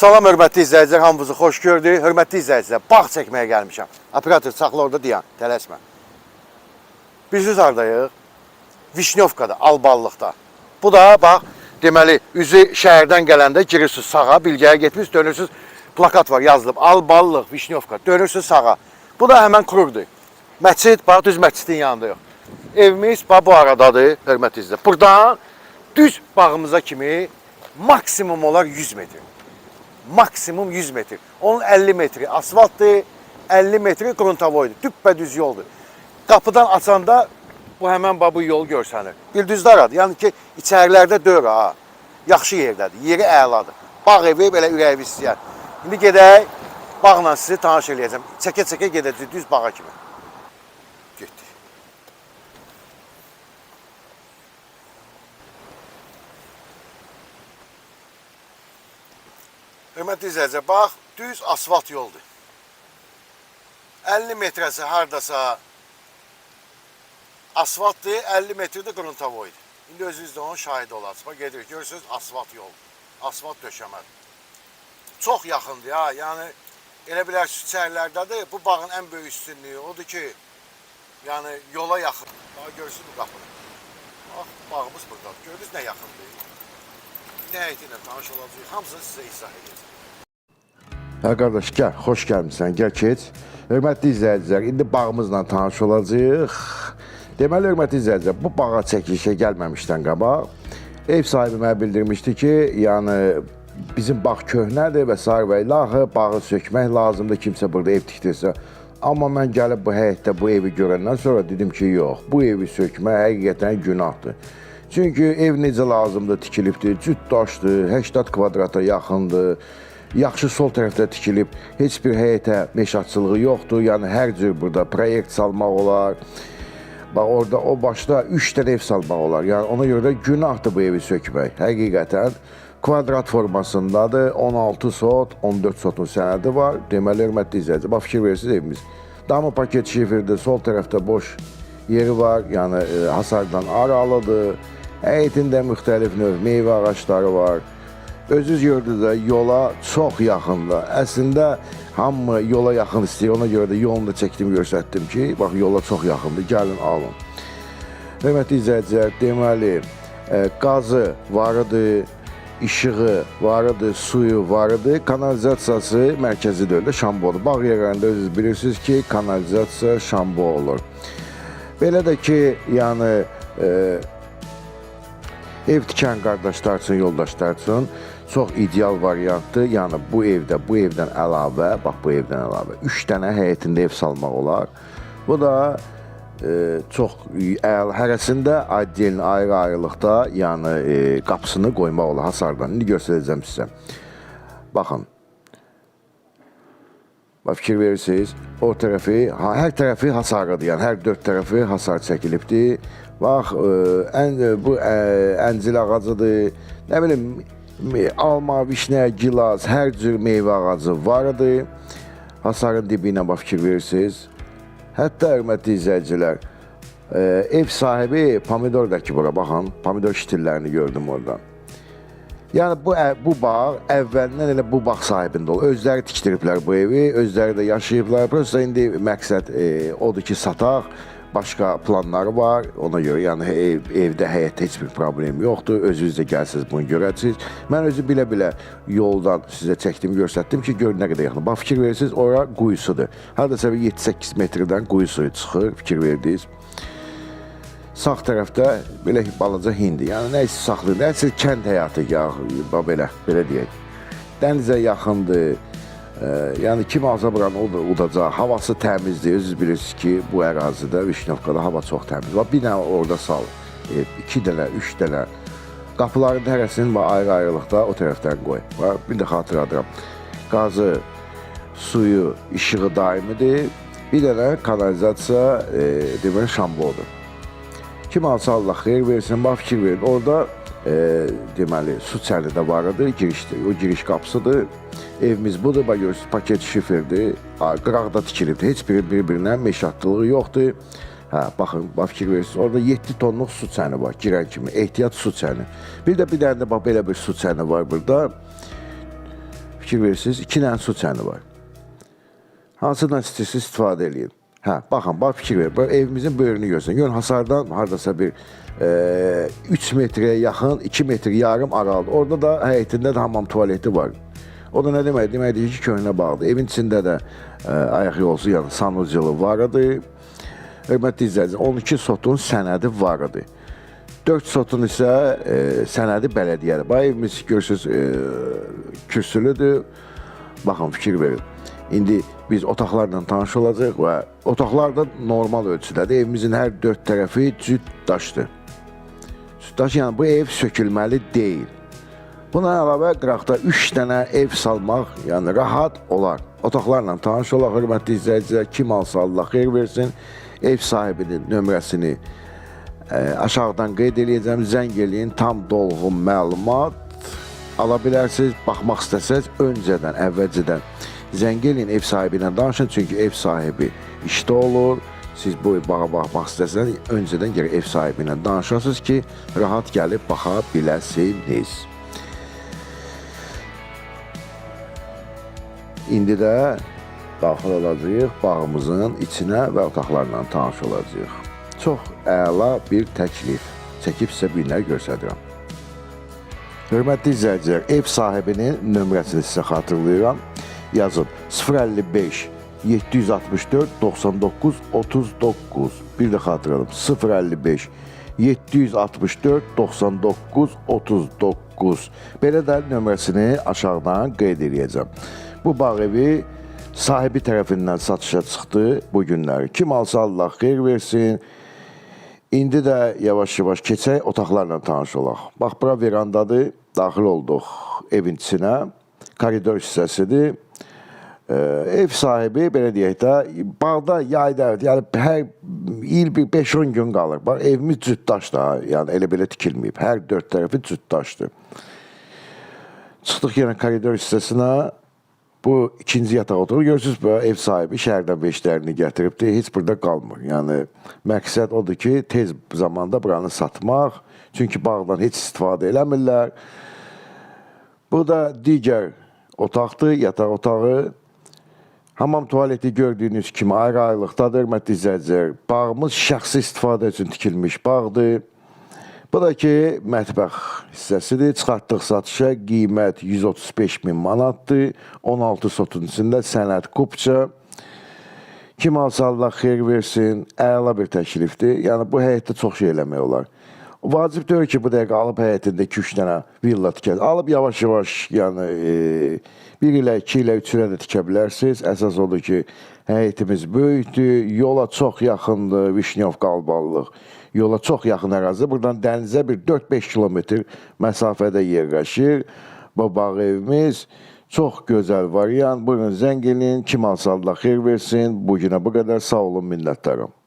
Salam hörmətli izləyicilər, hamınızı xoş gördük. Hörmətli izləyicilər, bağ çəkməyə gəlmişəm. Operator saxla orada dayan, tələsmə. Biz hardayıq? Vişnyovkada, Alballıqda. Bu da bax, deməli, üzü şəhərdən gələndə girirsiniz sağa, Bilgəyə getmiş, dönürsüz. Plakat var, yazılıb Alballıq, Vişnyovka. Dönürsüz sağa. Bu da həmən kurdur. Məscid, bax düz məscidin yanındayıq. Evimiz bax bu aradadır, hörmətli izləyicilər. Buradan düz bağımıza kimi maksimum olar 100 metr. Maksimum 100 metr. Onun 50 metri asfaltdır, 50 metri qruntavoydur. Düppədüz yoldur. Qapıdan açanda bu həmən bax bu yol görsənir. Bildüzdaradır. Yəni ki, içərilərdə dör ha. Yaxşı yerdədir. Yeri əladır. Bağ evi belə ürəyi istəyər. İndi gedək, bağla sizi tanış eləyəcəm. Çəkə-çəkə gedəcək düz bağa kimi. Getdik. Hörmətli izləyicilər, bax, düz asfalt yoldur. 50 metrəsi hardasa asfaltdır, 50 metrdə qruntavoydur. İndi özünüz də onun şahidi olarsınız. Bax, gedirik, görürsünüz, asfalt yol. Asfalt döşəmədir. Çox yaxındır ha, yəni elə bilərsiniz içərilərdədir. Bu bağın ən böyük üstünlüyü odur ki, yəni yola yaxın. Bax, görürsünüz bu qapını. Bax, bağımız buradadır. Gördünüz nə yaxındır. Nə ilə tanış olacağıq, hamısını sizə izah edəcəm. Hə qardaş, gəl, xoş gəlmisən, gəl keç. Hörmətli izləyicilər, indi bağımızla tanış olacağıq. Deməli, hörmətli izləyicilər, bu bağa çəkilişə gəlməmişdən qabaq ev sahibi mənə bildirmişdi ki, yəni bizim bağ köhnədir və sair və ilahi bağı sökmək lazımdır kimsə burada ev tikdirsə. Amma mən gəlib bu həyətdə bu evi görəndən sonra dedim ki, yox, bu evi sökmək həqiqətən günahdır. Çünki ev necə lazımdır tikilibdir, cüt daşdır, 80 kvadrata yaxındır. Yaxşı sol tərəfdə tikilib, heç bir həyətə meşatçılığı yoxdur. Yəni hər cür burada proyekt salmaq olar. Bax orada o başda 3 dənə ev salmaq olar. Yəni ona görə də günahdır bu evi sökmək. Həqiqətən kvadrat formasındadır. 16 sot, 14 sotun sənədi var. Deməli hörmətli izləyici, bax fikir verirsiniz evimiz. Damı paket şifrdir, sol tərəfdə boş yeri var. Yəni e, hasardan aralıdır. Həyətində müxtəlif növ meyvə ağacları var. Özünüz gördünüz də yola çox yaxındır. Əslində hamı yola yaxın istəyir. Ona görə də yolunu da çəkdim, göstərdim ki, bax yola çox yaxındır. Gəlin alın. Hörmətli izləyicilər, deməli, e, qazı var idi, işığı var suyu var idi, kanalizasiyası mərkəzi döyüldü, şambodur. Bağ yerlərində özünüz bilirsiniz ki, kanalizasiya şambo olur. Belə də ki, yəni e, ev tikən qardaşlar üçün, yoldaşlar üçün çox ideal variantdır. Yəni bu evdə, bu evdən əlavə, bax bu evdən əlavə 3 dənə həyətində ev salmaq olar. Bu da e, çox əla hərəsində addelin ayrı-ayrılıqda, yəni e, qapısını qoymaq olar hasardan. İndi göstərəcəm sizə. Baxın. Bax fikir verirsiniz, o tərəfi, ha, hər tərəfi hasarlıdır, yəni hər dörd tərəfi hasar çəkilibdir. Bax, ə, ən bu ə, əncil ağacıdır. Nə bilim, alma, vişnə, gilas, hər cür meyvə ağacı var idi. Hasarın dibinə bax fikir verirsiniz. Hətta hörmətli izləyicilər, ə, ev sahibi pomidor da ki bura baxın, pomidor şitillərini gördüm oradan. Yəni bu bu bağ əvvəldən elə bu bağ sahibində ol. Özləri tikdiriblər bu evi, özləri də yaşayıblar. Prosta indi məqsəd e, odur ki, sataq. Başqa planları var. Ona görə yəni ev, evdə həyətdə heç problem yoxdur. Özünüz də gəlsiniz bunu görəcəksiniz. Mən özü bilə-bilə yoldan sizə çəkdim, göstərdim ki, gör nə qədər yaxın. Bax fikir verirsiniz, ora quyusudur. Hardasa bir 7-8 metrdən quyu suyu fikir verdiniz. Sağ tərəfdə belə balaca hindi. Yəni nə isə saxlı, nə isə kənd həyatı ya belə, belə deyək. Dənizə yaxındır. E, yəni kim alsa buranı udacaq. Havası təmizdir. Özünüz bilirsiniz ki, bu ərazidə Vişnyovkada hava çox təmiz. Bax bir dənə orada sal. E, iki dənə, üç dənə. Qapıların hərəsini bax ayrı-ayrılıqda o tərəfdən qoy. Bir də xatırladıram. Qazı, suyu, işığı daimidir. Bir dənə kanalizasiya, e, deməli şambodur. Kim alsa Allah xeyir versin, bax fikir verin. Orada e, deməli su də var idi, girişdir. O giriş qapısıdır. Evimiz budur, bax görürsünüz, paket şifrdir. Ha, Qıraqda tikilibdir. Heç biri bir-birinə meşatlığı yoxdur. Hə, baxın, bax fikir verirsiniz. Orada 7 tonluq su çəni var girən kimi. Ehtiyat su çəni. Bir də bir dənə də bax belə bir su çəni var burada. fikir verirsiniz, iki dənə su çəni var. Hansıdan istəyirsiniz istifadə eləyin. Hə, baxın, bax fikir verin. Bax, evimizin böyrünü görsün. Görün hasardan hardasa bir e, 3 metreye yaxın, 2 metr yarım aralı. Orada da həyətində də hamam tualeti var. O da nə demək? Deməkdir ki, köhnə bağdır. Evin içində də e, ayaq yolsu, yəni sanuculu var idi. Hörmətli izləyicilər, 12 sotun sənədi var idi. 4 sotun isə e, sənədi bələdiyyədir. Bax evimiz görürsüz e, kürsülüdür. Baxın fikir verin. İndi biz otaqlarla tanış olacağıq və otaqlar da normal ölçüdədir. Evimizin hər dörd tərəfi cüt daşdır. Cüt daş yəni bu ev sökülməli deyil. Buna əlavə qıraqda 3 dənə ev salmaq, yəni rahat olar. Otaqlarla tanış olaq, hörmətli izləyicilər, kim alsa Allah xeyir versin. Ev sahibinin nömrəsini ə, aşağıdan qeyd eləyəcəm. Zəng eləyin, tam dolğun məlumat ala bilərsiniz. Baxmaq istəsəz öncədən, əvvəlcədən zəng eləyin ev sahibi ilə danışın. Çünki ev sahibi işdə olur. Siz bu bağa baxmaq istəsəz öncədən gərək ev sahibi ilə danışasınız ki, rahat gəlib baxa biləsiniz. İndi də daxil olacağıq bağımızın içinə və otaqlarla tanış olacağıq. Çox əla bir təklif çəkib sizə bir günlər göstərirəm. Hörmətli izləyicilər, ev sahibinin nömrəsini sizə xatırlayıram. Yazın 055 764 99 39. Bir də xatırladım 055 764 99 39. Belə də nömrəsini aşağıdan qeyd edəcəm. Bu bağ evi sahibi tərəfindən satışa çıxdı bu günləri. Kim alsa Allah xeyir versin. İndi də yavaş-yavaş keçək, otaqlarla tanış olaq. Bax, bura verandadır, daxil olduq evin içinə. Koridor hissəsidir. Ee, ev sahibi, də, bağda yayda, yəni hər il bir 5-10 gün qalır. Bax, evimiz cütdaş da, yəni elə belə tikilməyib. Hər dörd tərəfi cütdaşdır. Çıxdıq yenə koridor hissəsinə. Bu ikinci yataq otağı görürsüz bu ev sahibi şəhərdən beşlərini gətiribdi. Heç burada qalmır. Yəni məqsəd odur ki, tez zamanda buranı satmaq. Çünki bağdan heç istifadə eləmirlər. Bu da digər otaqdır, yataq otağı. Hamam tualeti gördüyünüz kimi ayrı-ayrılıqdadır, hörmətli izləyicilər. Bağımız şəxsi istifadə üçün tikilmiş bağdır. Bu da ki, mətbəx hissəsidir. Çıxartdıq satışa qiymət 135 min manatdır. 16 sotun içində sənəd kupça. Kim alsa Allah xeyir versin. Əla bir təklifdir. Yəni bu həyətdə çox şey eləmək olar. Vacib deyil ki, bu dəqiqə alıb həyətində 2-3 dənə villa tikəsiniz. Alıb yavaş-yavaş, yəni e, bir ilə, iki ilə, üç ilə də tikə bilərsiniz. Əsas ki, həyətimiz böyükdür, yola çox yaxındır, Vişnyov qalbalılıq. Yola çox yaxın ərazi. Buradan dənizə bir 4-5 kilometr məsafədə yerləşir. Bu bağ evimiz çox gözəl variant. Buyurun zəng eləyin. Kim alsa Allah versin. Bu günə bu qədər sağ olun, minnətdarım.